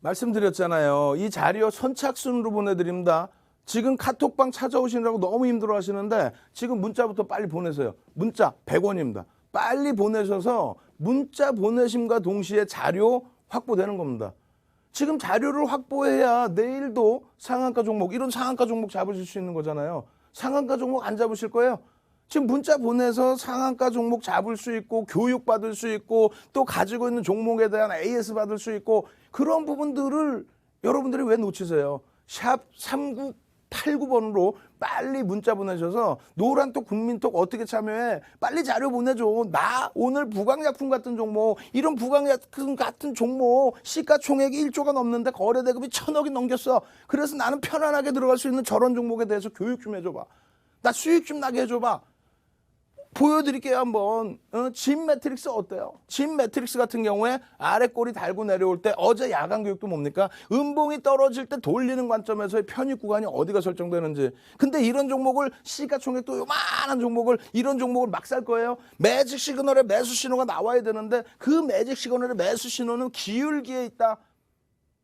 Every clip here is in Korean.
말씀드렸잖아요. 이 자료 선착순으로 보내드립니다. 지금 카톡방 찾아오시느라고 너무 힘들어 하시는데 지금 문자부터 빨리 보내세요. 문자 100원입니다. 빨리 보내셔서 문자 보내심과 동시에 자료 확보되는 겁니다. 지금 자료를 확보해야 내일도 상한가 종목, 이런 상한가 종목 잡으실 수 있는 거잖아요. 상한가 종목 안 잡으실 거예요? 지금 문자 보내서 상한가 종목 잡을 수 있고 교육 받을 수 있고 또 가지고 있는 종목에 대한 AS 받을 수 있고 그런 부분들을 여러분들이 왜 놓치세요? 샵 3989번으로 빨리 문자 보내셔서 노란톡 국민톡 어떻게 참여해? 빨리 자료 보내줘. 나 오늘 부강약품 같은 종목 이런 부강약품 같은 종목 시가총액이 1조가 넘는데 거래대금이 천억이 넘겼어. 그래서 나는 편안하게 들어갈 수 있는 저런 종목에 대해서 교육 좀 해줘봐. 나 수익 좀 나게 해줘봐. 보여드릴게요 한번 어, 진 매트릭스 어때요? 진 매트릭스 같은 경우에 아래 꼬리 달고 내려올 때 어제 야간 교육도 뭡니까? 음봉이 떨어질 때 돌리는 관점에서의 편입 구간이 어디가 설정되는지 근데 이런 종목을 시가총액도 요만한 종목을 이런 종목을 막 살 거예요 매직 시그널에 매수 신호가 나와야 되는데 그 매직 시그널의 매수 신호는 기울기에 있다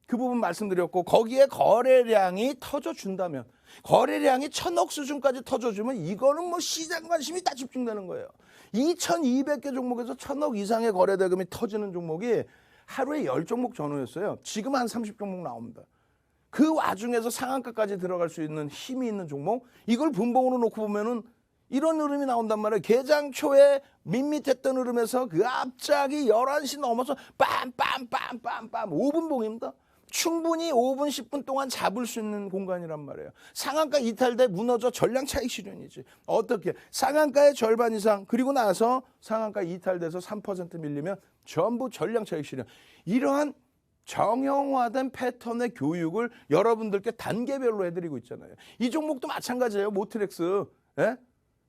그 부분 말씀드렸고 거기에 거래량이 터져준다면 거래량이 천억 수준까지 터져주면 이거는 뭐 시장 관심이 다 집중되는 거예요. 2,200개 종목에서 천억 이상의 거래 대금이 터지는 종목이 하루에 10종목 전후였어요. 지금 한 30종목 나옵니다. 그 와중에서 상한가까지 들어갈 수 있는 힘이 있는 종목 이걸 분봉으로 놓고 보면은 이런 흐름이 나온단 말이에요. 개장 초에 밋밋했던 흐름에서 그 갑자기 11시 넘어서 빰빰빰빰빰 5분봉입니다. 충분히 5분 10분 동안 잡을 수 있는 공간이란 말이에요. 상한가 이탈돼 무너져 전량 차익 실현이지. 어떻게? 상한가의 절반 이상 그리고 나서 상한가 이탈돼서 3% 밀리면 전부 전량 차익 실현. 이러한 정형화된 패턴의 교육을 여러분들께 단계별로 해드리고 있잖아요. 이 종목도 마찬가지예요. 모트렉스. 예?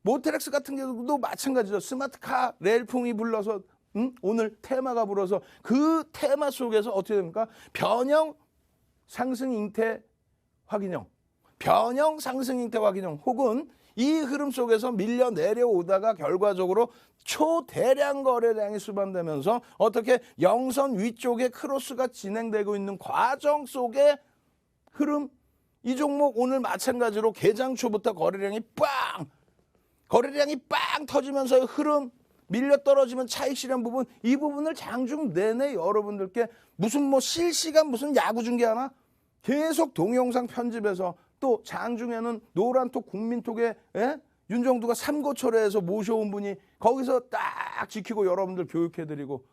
모트렉스 같은 경우도 마찬가지죠. 스마트카 레일풍이 불러서 음? 오늘 테마가 불어서 그 테마 속에서 어떻게 됩니까? 변형 상승 잉태 확인형, 변형 상승 잉태 확인형 혹은 이 흐름 속에서 밀려 내려오다가 결과적으로 초대량 거래량이 수반되면서 어떻게 영선 위쪽에 크로스가 진행되고 있는 과정 속에 흐름 이 종목 오늘 마찬가지로 개장 초부터 거래량이 빵 거래량이 빵 터지면서의 흐름 밀려 떨어지면 차익 실현 부분 이 부분을 장중 내내 여러분들께 무슨 뭐 실시간 무슨 야구 중계 하나 계속 동영상 편집해서 또 장중에는 노란톡 국민톡에 예? 윤정두가 삼고철회에서 모셔온 분이 거기서 딱 지키고 여러분들 교육해드리고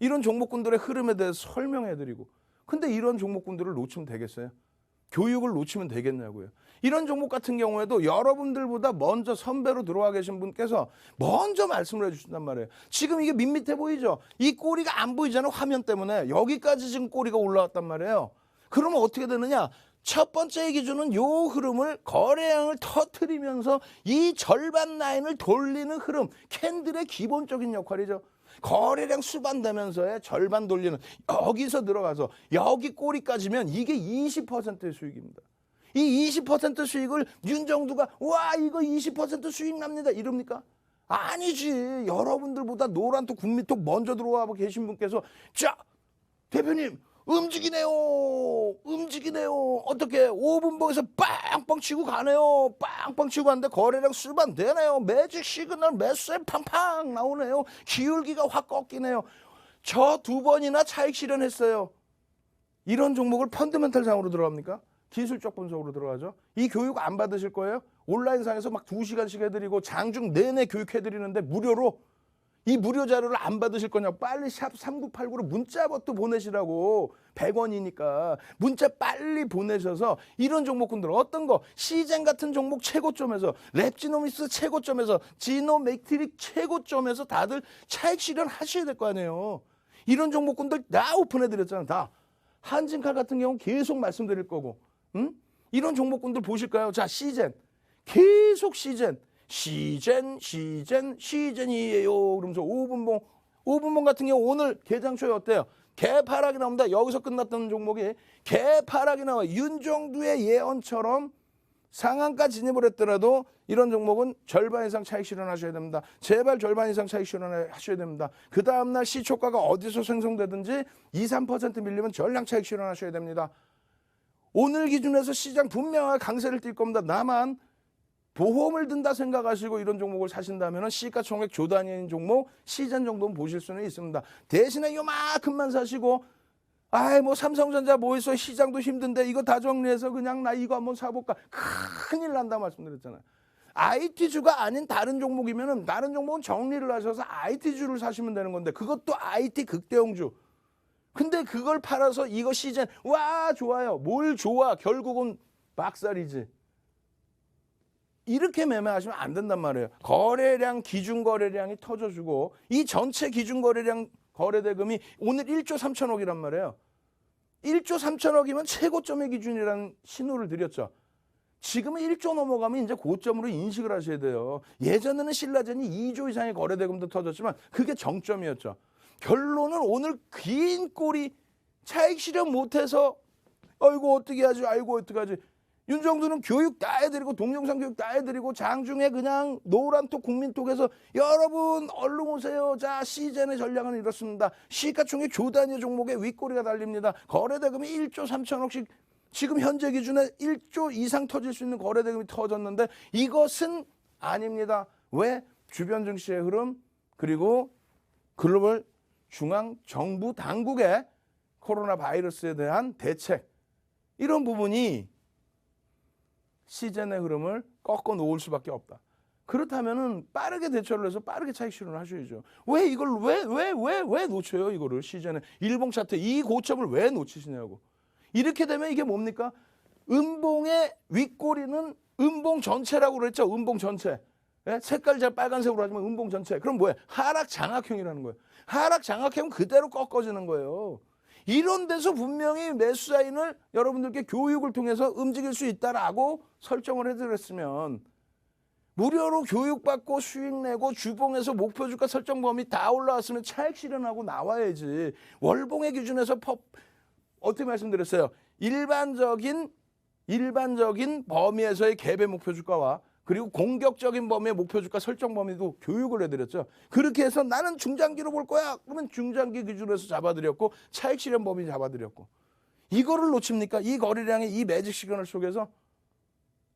이런 종목군들의 흐름에 대해서 설명해드리고 근데 이런 종목군들을 놓치면 되겠어요? 교육을 놓치면 되겠냐고요. 이런 종목 같은 경우에도 여러분들보다 먼저 선배로 들어와 계신 분께서 먼저 말씀을 해주신단 말이에요. 지금 이게 밋밋해 보이죠? 이 꼬리가 안 보이잖아요. 화면 때문에. 여기까지 지금 꼬리가 올라왔단 말이에요. 그러면 어떻게 되느냐? 첫 번째 기준은 요 흐름을 거래량을 터트리면서 이 절반 라인을 돌리는 흐름, 캔들의 기본적인 역할이죠. 거래량 수반되면서의 절반 돌리는 여기서 들어가서 여기 꼬리까지면 이게 20%의 수익입니다. 이 20% 수익을 윤정두가 와 이거 20% 수익 납니다 이럽니까? 아니지 여러분들보다 노란톡 국민톡 먼저 들어와 계신 분께서 자 대표님 움직이네요. 움직이네요. 어떻게 5분봉에서 빵빵 치고 가네요. 빵빵 치고 가는데 거래량 수반 되네요. 매직 시그널 매수에 팡팡 나오네요. 기울기가 확 꺾이네요. 저 두 번이나 차익 실현했어요. 이런 종목을 펀드멘탈 상으로 들어갑니까? 기술적 분석으로 들어가죠. 이 교육 안 받으실 거예요? 온라인상에서 막 두시간씩 해드리고 장중 내내 교육해드리는데 무료로 이 무료 자료를 안 받으실 거냐고 빨리 샵 3989로 문자부터 보내시라고 100원이니까 문자 빨리 보내셔서 이런 종목군들 어떤 거 시젠 같은 종목 최고점에서 랩지노미스 최고점에서 지노맥트릭 최고점에서 다들 차익 실현 하셔야 될 거 아니에요. 이런 종목군들 다 오픈해 드렸잖아 다. 한진칼 같은 경우 계속 말씀드릴 거고 응? 이런 종목군들 보실까요? 자, 시젠. 계속 시젠. 시젠, 시젠, 시젠이에요. 그러면서 5분봉. 5분봉 같은 경우 오늘 개장초에 어때요? 개파락이 나옵니다. 여기서 끝났던 종목이 개파락이 나와. 윤정두의 예언처럼 상한가 진입을 했더라도 이런 종목은 절반 이상 차익 실현하셔야 됩니다. 제발 절반 이상 차익 실현하셔야 됩니다. 그 다음날 시초가가 어디서 생성되든지 2, 3% 밀리면 전량 차익 실현하셔야 됩니다. 오늘 기준에서 시장 분명하게 강세를 띌 겁니다. 다만 보험을 든다 생각하시고 이런 종목을 사신다면 시가총액 조단위인 종목 시전 정도는 보실 수는 있습니다. 대신에 요만큼만 사시고 아이 뭐 삼성전자 뭐 있어 시장도 힘든데 이거 다 정리해서 그냥 나 이거 한번 사볼까 큰일 난다 말씀드렸잖아요. IT주가 아닌 다른 종목이면은 다른 종목은 정리를 하셔서 IT주를 사시면 되는 건데 그것도 IT 극대형주. 근데 그걸 팔아서 이거 시즌 와 좋아요. 뭘 좋아? 결국은 박살이지. 이렇게 매매하시면 안 된단 말이에요. 거래량 기준 거래량이 터져주고 이 전체 기준 거래량 거래 대금이 오늘 1조 3천억이란 말이에요. 1조 3천억이면 최고점의 기준이라는 신호를 드렸죠. 지금은 1조 넘어가면 이제 고점으로 인식을 하셔야 돼요. 예전에는 신라젠이 2조 이상의 거래 대금도 터졌지만 그게 정점이었죠. 결론은 오늘 긴 꼬리 차익 실현 못해서 아이고 어떻게 하지 아이고 어떻게 하지 윤정두는 교육 다 해드리고 동영상 교육 다 해드리고 장중에 그냥 노란톡 국민톡에서 여러분 얼른 오세요. 자 시즌의 전략은 이렇습니다. 시가총액 조단위 종목에 윗꼬리가 달립니다. 거래대금이 1조 3천억씩 지금 현재 기준에 1조 이상 터질 수 있는 거래대금이 터졌는데 이것은 아닙니다. 왜? 주변 증시의 흐름 그리고 글로벌 중앙 정부 당국의 코로나 바이러스에 대한 대책 이런 부분이 시즌의 흐름을 꺾어 놓을 수밖에 없다. 그렇다면은 빠르게 대처를 해서 빠르게 차익 실현을 하셔야죠. 왜 이걸 왜 왜 왜 왜 놓쳐요 이거를 시즌에 일봉 차트 이 고점을 왜 놓치시냐고. 이렇게 되면 이게 뭡니까? 음봉의 윗꼬리는 음봉 전체라고 그랬죠. 음봉 전체. 예? 색깔 잘 빨간색으로 하지만 음봉 전체. 그럼 뭐예요? 하락 장악형이라는 거예요. 하락 장악형은 그대로 꺾어지는 거예요. 이런 데서 분명히 매수 사인을 여러분들께 교육을 통해서 움직일 수 있다라고 설정을 해드렸으면 무료로 교육받고 수익 내고 주봉에서 목표 주가 설정 범위 다 올라왔으면 차익 실현하고 나와야지 월봉의 기준에서 법 어떻게 말씀드렸어요? 일반적인 일반적인 범위에서의 갭의 목표 주가와 그리고 공격적인 범위의 목표 주가 설정 범위도 교육을 해드렸죠. 그렇게 해서 나는 중장기로 볼 거야. 그러면 중장기 기준에서 잡아드렸고 차익 실현 범위 잡아드렸고 이거를 놓칩니까? 이 거래량의 이 매직 시그널 속에서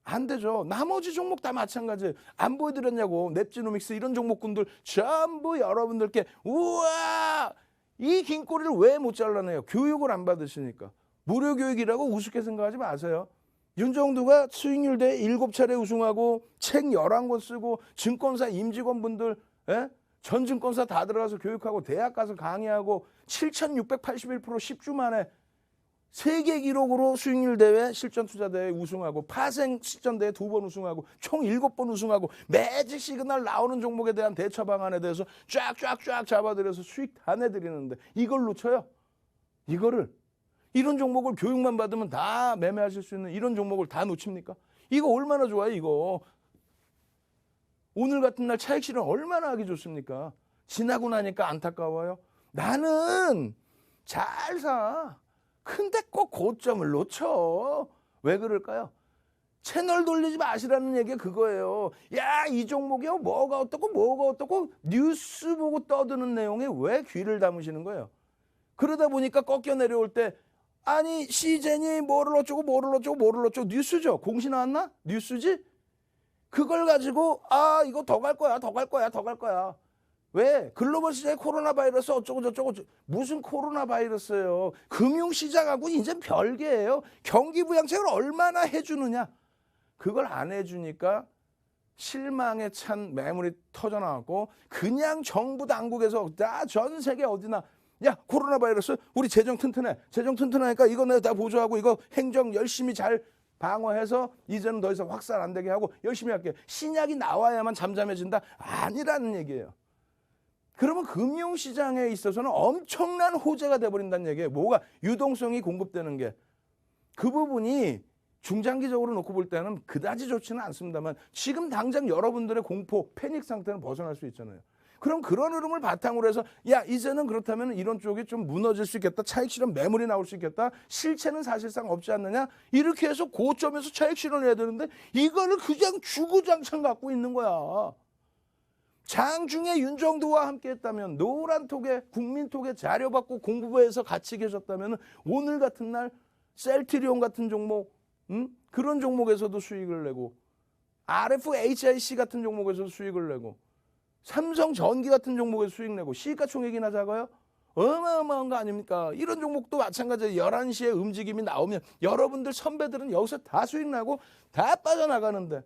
안 되죠. 나머지 종목 다 마찬가지예요. 안 보여드렸냐고. 넵지노믹스 이런 종목군들 전부 여러분들께 우와 이 긴 꼬리를 왜 못 잘라내요? 교육을 안 받으시니까. 무료 교육이라고 우습게 생각하지 마세요. 윤정두가 수익률 대 일곱 차례 우승하고 책 열한 권 쓰고 증권사 임직원분들 예? 전 증권사 다 들어가서 교육하고 대학 가서 강의하고 7,681% 10주 만에 세계 기록으로 수익률 대회 실전 투자 대회 우승하고 파생 실전 대회 두 번 우승하고 총 일곱 번 우승하고 매직 시그널 나오는 종목에 대한 대처 방안에 대해서 쫙쫙쫙 잡아들여서 수익 다 내드리는데 이걸 놓쳐요. 이거를 이런 종목을 교육만 받으면 다 매매하실 수 있는 이런 종목을 다 놓칩니까? 이거 얼마나 좋아요, 이거. 오늘 같은 날 차익 실현 얼마나 하기 좋습니까? 지나고 나니까 안타까워요. 나는 잘 사. 근데 꼭 고점을 놓쳐. 왜 그럴까요? 채널 돌리지 마시라는 얘기가 그거예요. 야, 이 종목이요. 뭐가 어떻고 뭐가 어떻고 뉴스 보고 떠드는 내용에 왜 귀를 담으시는 거예요? 그러다 보니까 꺾여 내려올 때 아니 시젠이 뭐를 어쩌고 뭐를 어쩌고 뭐를 어쩌고 뉴스죠. 공시 나왔나? 뉴스지? 그걸 가지고 아 이거 더 갈 거야 더 갈 거야 더 갈 거야. 왜? 글로벌 시장에 코로나 바이러스 어쩌고 저쩌고 저- 무슨 코로나 바이러스예요. 금융 시장하고 이제 별개예요. 경기 부양책을 얼마나 해주느냐. 그걸 안 해주니까 실망에 찬 매물이 터져 나왔고 그냥 정부 당국에서 다 전 세계 어디나 야 코로나 바이러스 우리 재정 튼튼해. 재정 튼튼하니까 이거 내가 다 보조하고 이거 행정 열심히 잘 방어해서 이제는 더 이상 확산 안 되게 하고 열심히 할게. 신약이 나와야만 잠잠해진다? 아니라는 얘기예요. 그러면 금융시장에 있어서는 엄청난 호재가 돼버린다는 얘기예요. 뭐가? 유동성이 공급되는 게. 그 부분이 중장기적으로 놓고 볼 때는 그다지 좋지는 않습니다만 지금 당장 여러분들의 공포, 패닉 상태는 벗어날 수 있잖아요. 그럼 그런 흐름을 바탕으로 해서 야 이제는 그렇다면 이런 쪽이 좀 무너질 수 있겠다 차익 실현 매물이 나올 수 있겠다 실체는 사실상 없지 않느냐 이렇게 해서 고점에서 차익 실현을 해야 되는데 이거를 그냥 주구장창 갖고 있는 거야 장중에 윤정도와 함께 했다면 노란 톡에 국민 톡에 자료받고 공부부에서 같이 계셨다면 오늘 같은 날 셀트리온 같은 종목 음? 그런 종목에서도 수익을 내고 RFHIC 같은 종목에서 수익을 내고 삼성 전기 같은 종목에서 수익 내고 시가총액이나 작아요? 어마어마한 거 아닙니까? 이런 종목도 마찬가지예요. 11시에 움직임이 나오면 여러분들 선배들은 여기서 다 수익 나고 다 빠져나가는데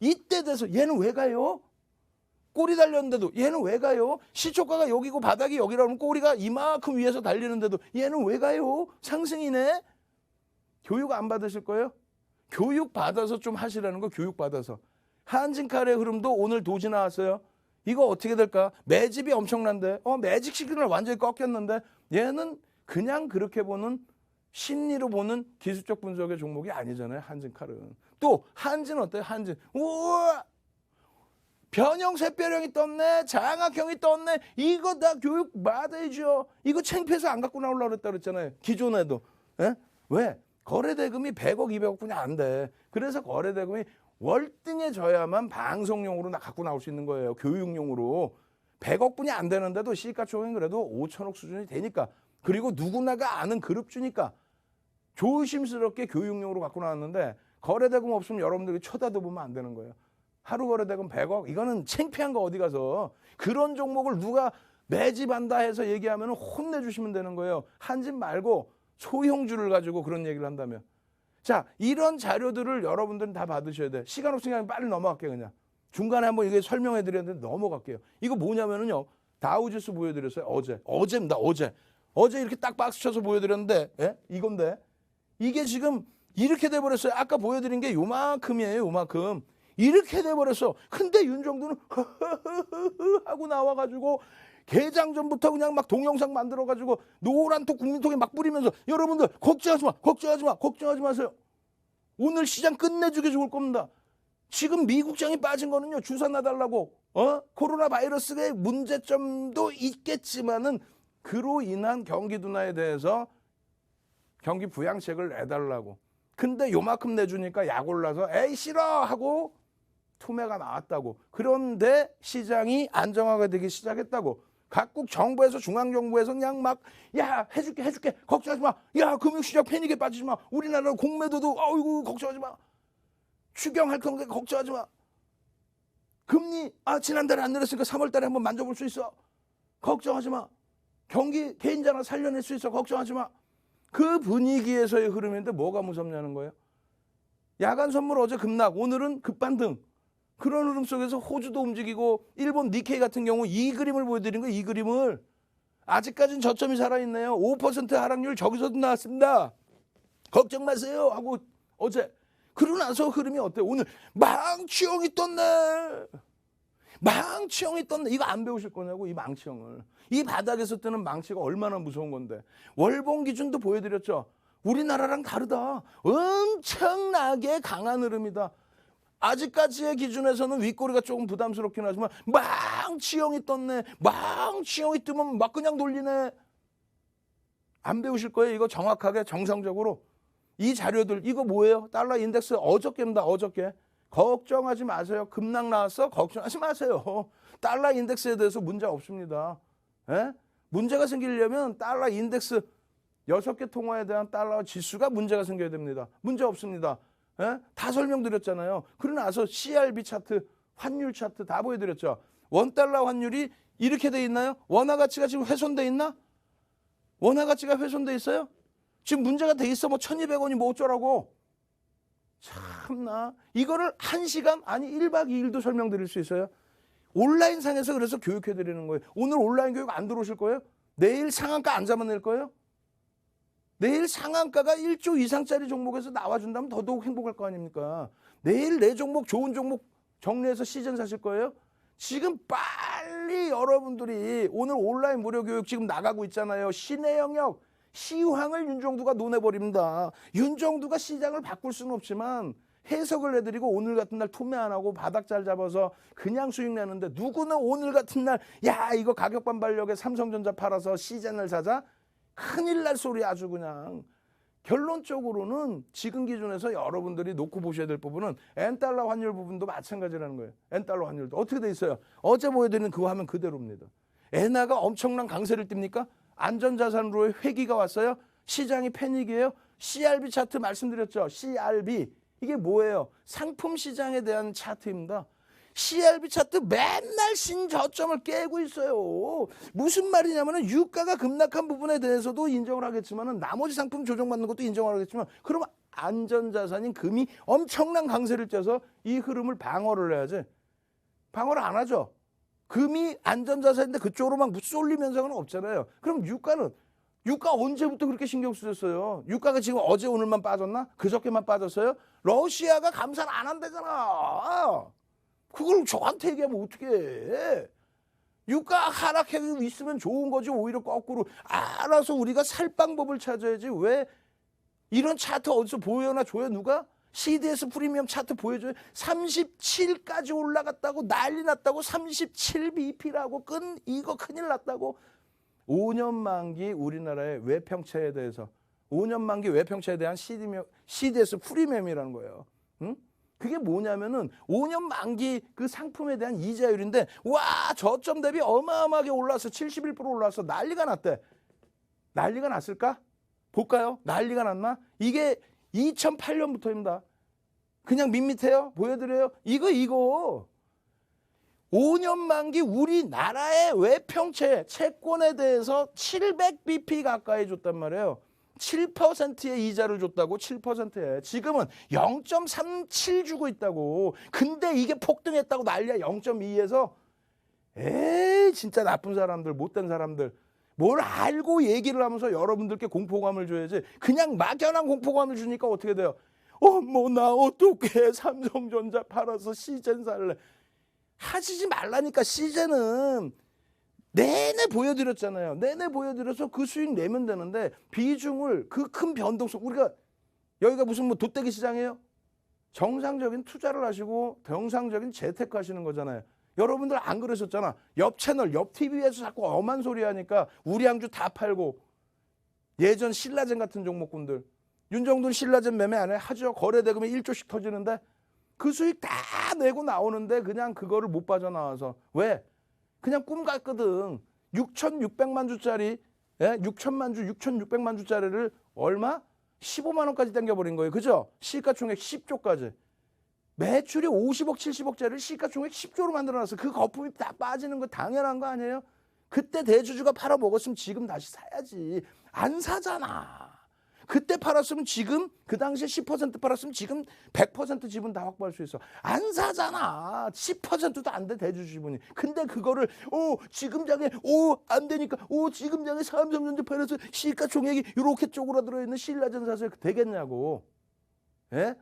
이때 돼서 얘는 왜 가요? 꼬리 달렸는데도 얘는 왜 가요? 시초가가 여기고 바닥이 여기라면 꼬리가 이만큼 위에서 달리는데도 얘는 왜 가요? 상승이네? 교육 안 받으실 거예요? 교육 받아서 좀 하시라는 거 교육 받아서 한진칼의 흐름도 오늘 도지 나왔어요. 이거 어떻게 될까? 매집이 엄청난데, 어 매직 시그널 완전히 꺾였는데 얘는 그냥 그렇게 보는 심리로 보는 기술적 분석의 종목이 아니잖아요. 한진칼은 또 한진 어때요? 한진 우와 변형 샛별형이 떴네 장학형이 떴네 이거 다 교육 받아야죠 이거 창피해서 안 갖고 나오려고 그랬다 그랬잖아요 기존에도 예? 왜 거래대금이 100억 200억뿐이 안 돼. 그래서 거래대금이 월등해져야만 방송용으로 나 갖고 나올 수 있는 거예요. 교육용으로. 100억뿐이 안 되는데도 시가총액 그래도 5천억 수준이 되니까. 그리고 누구나가 아는 그룹주니까 조심스럽게 교육용으로 갖고 나왔는데 거래대금 없으면 여러분들이 쳐다도 보면 안 되는 거예요. 하루 거래대금 100억? 이거는 창피한 거 어디 가서. 그런 종목을 누가 매집한다 해서 얘기하면 혼내주시면 되는 거예요. 한진 말고 소형주를 가지고 그런 얘기를 한다면 자 이런 자료들을 여러분들은 다 받으셔야 돼. 시간 없으니까 빨리 넘어갈게요 그냥. 중간에 한번 이게 설명해 드렸는데 넘어갈게요. 이거 뭐냐면은요. 다우지수 보여드렸어요. 어제. 어제입니다. 어제. 어제 이렇게 딱 박스 쳐서 보여드렸는데 예? 이건데 이게 지금 이렇게 돼버렸어요. 아까 보여드린 게 요만큼이에요. 요만큼. 이렇게 돼버렸어. 근데 윤정도는 하고 나와가지고 개장 전부터 그냥 막 동영상 만들어가지고 노란톡 국민톡에 막 뿌리면서 여러분들 걱정하지 마, 걱정하지 마, 걱정하지 마세요. 오늘 시장 끝내주게 좋을 겁니다. 지금 미국장이 빠진 거는요 주사 놔달라고 어 코로나 바이러스의 문제점도 있겠지만은 그로 인한 경기 둔화에 대해서 경기 부양책을 내달라고. 근데 요만큼 내주니까 약 올라서 에이 싫어 하고 투매가 나왔다고. 그런데 시장이 안정화가 되기 시작했다고. 각국 정부에서 중앙정부에서 그냥 막 야 해줄게 해줄게 걱정하지 마. 야 금융시장 패닉에 빠지지 마. 우리나라 공매도도 어이구 걱정하지 마. 추경할 건데 걱정하지 마. 금리 아 지난달에 안 내렸으니까 3월달에 한번 만져볼 수 있어. 걱정하지 마. 경기 개인자나 살려낼 수 있어. 걱정하지 마. 그 분위기에서의 흐름인데 뭐가 무섭냐는 거예요. 야간 선물 어제 급락, 오늘은 급반등. 그런 흐름 속에서 호주도 움직이고 일본 니케이 같은 경우 이 그림을 보여드린 거예요. 이 그림을. 아직까지는 저점이 살아있네요. 5% 하락률 저기서도 나왔습니다. 걱정 마세요 하고 어제. 그러고 나서 흐름이 어때? 오늘 망치형이 떴네. 망치형이 떴네. 이거 안 배우실 거냐고 이 망치형을. 이 바닥에서 뜨는 망치가 얼마나 무서운 건데. 월봉 기준도 보여드렸죠. 우리나라랑 다르다. 엄청나게 강한 흐름이다. 아직까지의 기준에서는 윗꼬리가 조금 부담스럽긴 하지만 망치형이 떴네. 망치형이 뜨면 막 그냥 돌리네. 안 배우실 거예요. 이거 정확하게 정상적으로. 이 자료들 이거 뭐예요? 달러 인덱스 어저께입니다. 어저께. 걱정하지 마세요. 급락 나왔어? 걱정하지 마세요. 달러 인덱스에 대해서 문제 없습니다. 예? 문제가 생기려면 달러 인덱스 여섯 개 통화에 대한 달러 지수가 문제가 생겨야 됩니다. 문제 없습니다. 예? 다 설명드렸잖아요. 그러고 나서 CRB 차트, 환율 차트 다 보여드렸죠. 원 달러 환율이 이렇게 돼 있나요? 원화 가치가 지금 훼손돼 있나? 원화 가치가 훼손돼 있어요? 지금 문제가 돼 있어. 뭐 1200원이 뭐 어쩌라고. 참나. 이거를 한시간 아니 1박 2일도 설명드릴 수 있어요. 온라인 상에서 그래서 교육해 드리는 거예요. 오늘 온라인 교육 안 들어오실 거예요? 내일 상한가 안 잡아낼 거예요? 내일 상한가가 1조 이상짜리 종목에서 나와준다면 더더욱 행복할 거 아닙니까? 내일 내 종목 좋은 종목 정리해서 시즌 사실 거예요? 지금 빨리 여러분들이 오늘 온라인 무료 교육 지금 나가고 있잖아요. 신의 영역, 시황을 윤정두가 논해버립니다. 윤정두가 시장을 바꿀 수는 없지만 해석을 해드리고 오늘 같은 날 투매 안 하고 바닥 잘 잡아서 그냥 수익 내는데 누구는 오늘 같은 날 야 이거 가격 반발력에 삼성전자 팔아서 시젠을 사자 큰일 날 소리 아주 그냥 결론적으로는 지금 기준에서 여러분들이 놓고 보셔야 될 부분은 엔달러 환율 부분도 마찬가지라는 거예요. 엔달러 환율도 어떻게 돼 있어요? 어제 보여드린 그 화면 그대로입니다. 엔화가 엄청난 강세를 띱니까? 안전자산으로의 회기가 왔어요. 시장이 패닉이에요. CRB 차트 말씀드렸죠. CRB 이게 뭐예요? 상품 시장에 대한 차트입니다. CRB 차트 맨날 신저점을 깨고 있어요. 무슨 말이냐면은 유가가 급락한 부분에 대해서도 인정을 하겠지만은 나머지 상품 조정받는 것도 인정을 하겠지만 그러면 안전자산인 금이 엄청난 강세를 쪄서 이 흐름을 방어를 해야지. 방어를 안 하죠. 금이 안전자산인데 그쪽으로 막 쏠림 현상은 없잖아요. 그럼 유가는 유가 언제부터 그렇게 신경 쓰셨어요? 유가가 지금 어제 오늘만 빠졌나? 그저께만 빠졌어요? 러시아가 감사를 안 한다잖아. 그걸 저한테 얘기하면 어떻게 해? 유가 하락해 있으면 좋은 거지 오히려 거꾸로 알아서 우리가 살 방법을 찾아야지 왜 이런 차트 어디서 보여나 줘요 누가? CDS 프리미엄 차트 보여줘요. 37까지 올라갔다고 난리 났다고 37BP라고 끈 이거 큰일 났다고 5년 만기 우리나라의 외평채에 대해서 5년 만기 외평채에 대한 CDS 프리미엄이라는 거예요. 응? 그게 뭐냐면은 5년 만기 그 상품에 대한 이자율인데 와 저점 대비 어마어마하게 올라서 71% 올라서 난리가 났대. 난리가 났을까? 볼까요? 난리가 났나? 이게 2008년부터입니다. 그냥 밋밋해요? 보여드려요? 이거 이거 5년 만기 우리나라의 외평채 채권에 대해서 700bp 가까이 줬단 말이에요. 7%의 이자를 줬다고 7%에. 지금은 0.37 주고 있다고. 근데 이게 폭등했다고 난리야. 0.2에서. 에이 진짜 나쁜 사람들 못된 사람들. 뭘 알고 얘기를 하면서 여러분들께 공포감을 줘야지. 그냥 막연한 공포감을 주니까 어떻게 돼요? 어머 나 어떻게 삼성전자 팔아서 시젠 살래? 하시지 말라니까 시즌은 내내 보여드렸잖아요. 내내 보여드려서 그 수익 내면 되는데 비중을 그 큰 변동성 우리가 여기가 무슨 뭐 돗대기 시장이에요? 정상적인 투자를 하시고 정상적인 재테크 하시는 거잖아요. 여러분들 안 그러셨잖아. 옆 채널, 옆 TV에서 자꾸 엄한 소리 하니까 우리 양주 다 팔고 예전 신라젠 같은 종목군들 윤정돈 신라젠 매매 안 해? 하죠. 거래대금이 1조씩 터지는데 그 수익 다 내고 나오는데 그냥 그거를 못 빠져나와서 왜? 그냥 꿈 같거든. 6,600만 주짜리 예? 6천만 주, 6,600만 주짜리를 얼마? 15만 원까지 당겨버린 거예요. 그죠? 시가총액 10조까지. 매출이 50억, 70억짜리를 시가총액 10조로 만들어놨어. 그 거품이 다 빠지는 거 당연한 거 아니에요? 그때 대주주가 팔아먹었으면 지금 다시 사야지. 안 사잖아. 그때 팔았으면 지금 그 당시에 10% 팔았으면 지금 100% 지분 다 확보할 수 있어. 안 사잖아. 10%도 안 돼 대주주 지분이. 근데 그거를 오 지금 장에 오 안 되니까 오 지금 장에 삼성전자 팔아서 시가총액이 이렇게 쪼그라들어 있는 신라전 사서 되겠냐고. 예?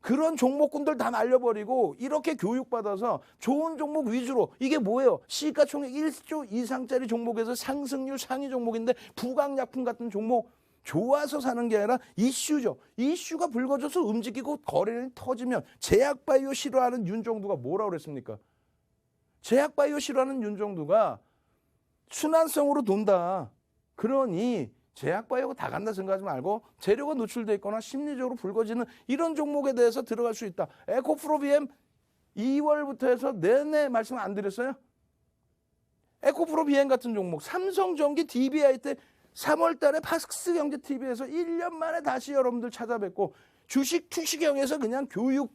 그런 종목군들 다 날려버리고 이렇게 교육받아서 좋은 종목 위주로 이게 뭐예요? 시가총액 1조 이상짜리 종목에서 상승률 상위 종목인데 부강약품 같은 종목 좋아서 사는 게 아니라 이슈죠. 이슈가 불거져서 움직이고 거래량이 터지면 제약바이오 싫어하는 윤정두가 뭐라고 그랬습니까? 제약바이오 싫어하는 윤정두가 순환성으로 돈다. 그러니 제약바이오가 다 간다 생각하지 말고 재료가 노출돼 있거나 심리적으로 불거지는 이런 종목에 대해서 들어갈 수 있다. 에코프로비엠 2월부터 해서 내내 말씀 안 드렸어요? 에코프로비엠 같은 종목 삼성전기 DBI 때 3월 달에 파스크스 경제 TV에서 1년 만에 다시 여러분들 찾아뵙고 주식 투시경에서 그냥 교육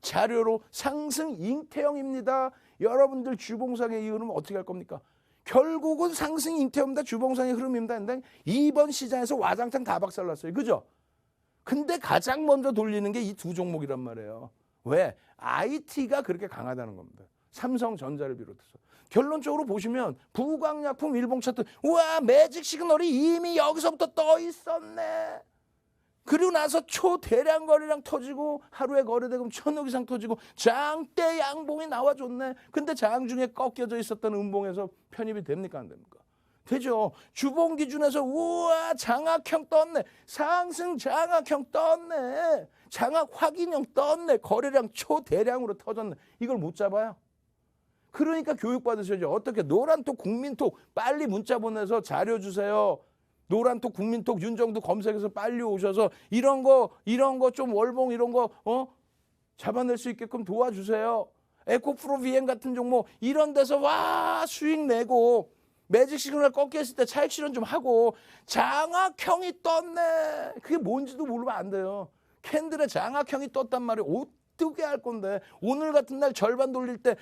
자료로 상승 잉태형입니다. 여러분들 주봉상의 이 흐름 어떻게 할 겁니까? 결국은 상승 잉태형입니다. 주봉상의 흐름입니다. 근데 이번 시장에서 와장창 다 박살났어요. 그죠? 근데 가장 먼저 돌리는 게 이 두 종목이란 말이에요. 왜? IT가 그렇게 강하다는 겁니다. 삼성전자를 비롯해서. 결론적으로 보시면 부광약품 일봉 차트 우와 매직 시그널이 이미 여기서부터 떠 있었네. 그리고 나서 초대량 거래량 터지고 하루에 거래대금 천억 이상 터지고 장대 양봉이 나와줬네. 근데 장중에 꺾여져 있었던 음봉에서 편입이 됩니까 안 됩니까? 되죠. 주봉 기준에서 우와 장악형 떴네. 상승 장악형 떴네. 장악 확인형 떴네. 거래량 초대량으로 터졌네. 이걸 못 잡아요. 그러니까 교육 받으셔야죠. 어떻게 노란톡 국민톡 빨리 문자 보내서 자료 주세요. 노란톡 국민톡 윤정도 검색해서 빨리 오셔서 이런 거 이런 거 좀 월봉 이런 거 어? 잡아낼 수 있게끔 도와주세요. 에코프로 비행 같은 종목 이런 데서 와 수익 내고 매직 시그널 꺾였을 때 차익 실현 좀 하고 장악형이 떴네. 그게 뭔지도 모르면 안 돼요. 캔들의 장악형이 떴단 말이에요. 어떻게 할 건데 오늘 같은 날 절반 돌릴 때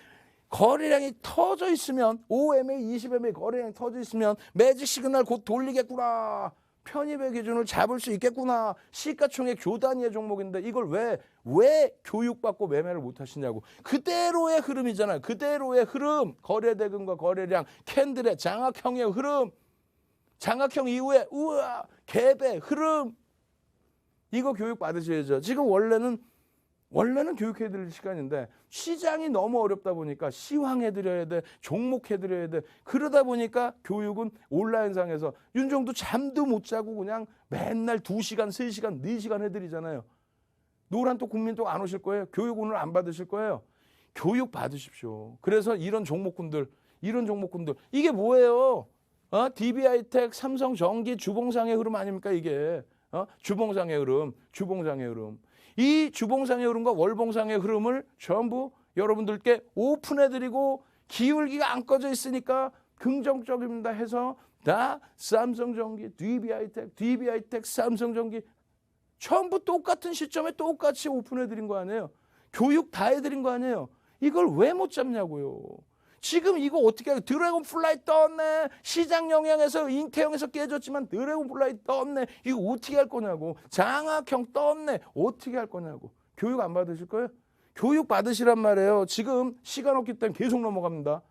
거래량이 터져 있으면 5MA, 20MA 거래량이 터져 있으면 매직 시그널 곧 돌리겠구나. 편입의 기준을 잡을 수 있겠구나. 시가총액 교단위의 종목인데 이걸 왜, 왜 교육받고 매매를 못 하시냐고. 그대로의 흐름이잖아요. 그대로의 흐름. 거래대금과 거래량, 캔들의 장악형의 흐름. 장악형 이후에 우와, 갭의 흐름. 이거 교육 받으셔야죠. 지금 원래는 원래는 교육해 드릴 시간인데 시장이 너무 어렵다 보니까 시황해 드려야 돼. 종목해 드려야 돼. 그러다 보니까 교육은 온라인상에서 윤정도 잠도 못 자고 그냥 맨날 2시간, 3시간, 4시간 해 드리잖아요. 노란톡 국민톡 안 오실 거예요. 교육 오늘 안 받으실 거예요. 교육 받으십시오. 그래서 이런 종목군들, 이런 종목군들 이게 뭐예요? 어? DBI텍, 삼성전기, 주봉상의 흐름 아닙니까 이게? 어? 주봉상의 흐름, 주봉상의 흐름. 이 주봉상의 흐름과 월봉상의 흐름을 전부 여러분들께 오픈해드리고 기울기가 안 꺼져 있으니까 긍정적입니다 해서 다 삼성전기, DBI텍, DBI텍, 삼성전기 전부 똑같은 시점에 똑같이 오픈해드린 거 아니에요. 교육 다 해드린 거 아니에요. 이걸 왜 못 잡냐고요. 지금 이거 어떻게 해요? 드래곤 플라이 떴네. 시장 영향에서 잉태형에서 깨졌지만 드래곤 플라이 떴네. 이거 어떻게 할 거냐고. 장학형 떴네. 어떻게 할 거냐고. 교육 안 받으실 거예요? 교육 받으시란 말이에요. 지금 시간 없기 때문에 계속 넘어갑니다.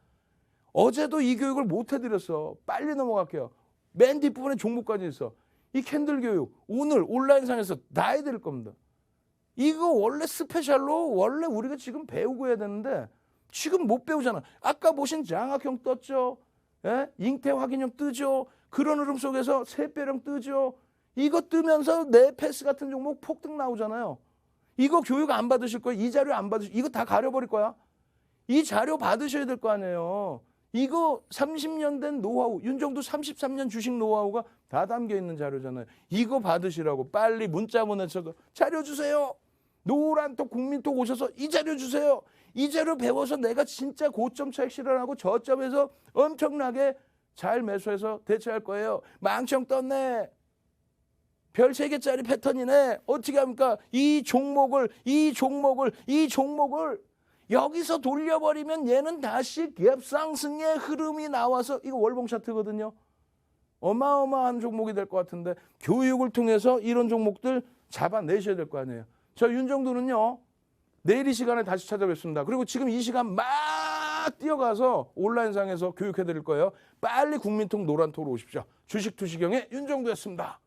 어제도 이 교육을 못 해드렸어. 빨리 넘어갈게요. 맨 뒷부분에 종목까지 있어. 이 캔들 교육 오늘 온라인상에서 다 해드릴 겁니다. 이거 원래 스페셜로 원래 우리가 지금 배우고 해야 되는데 지금 못 배우잖아. 아까 보신 장학형 떴죠. 예? 잉태 확인형 뜨죠. 그런 흐름 속에서 새배령 뜨죠. 이거 뜨면서 내 패스 같은 종목 폭등 나오잖아요. 이거 교육 안 받으실 거예요. 이 자료 안 받으실 이거 다 가려버릴 거야. 이 자료 받으셔야 될 거 아니에요. 이거 30년 된 노하우, 윤정도 33년 주식 노하우가 다 담겨 있는 자료잖아요. 이거 받으시라고 빨리 문자 보내셔서 자료 주세요. 노란톡 국민톡 오셔서 이 자료 주세요. 이 자료 배워서 내가 진짜 고점 차익 실현하고 저점에서 엄청나게 잘 매수해서 대처할 거예요. 망청 떴네. 별 세개짜리 패턴이네. 어떻게 합니까? 이 종목을, 이 종목을, 이 종목을 여기서 돌려버리면 얘는 다시 갭상승의 흐름이 나와서 이거 월봉 차트거든요. 어마어마한 종목이 될 것 같은데 교육을 통해서 이런 종목들 잡아내셔야 될 거 아니에요. 저 윤정도는요. 내일 이 시간에 다시 찾아뵙습니다. 그리고 지금 이 시간 막 뛰어가서 온라인상에서 교육해 드릴 거예요. 빨리 국민통 노란톡으로 오십시오. 주식 투시경의 윤정도였습니다.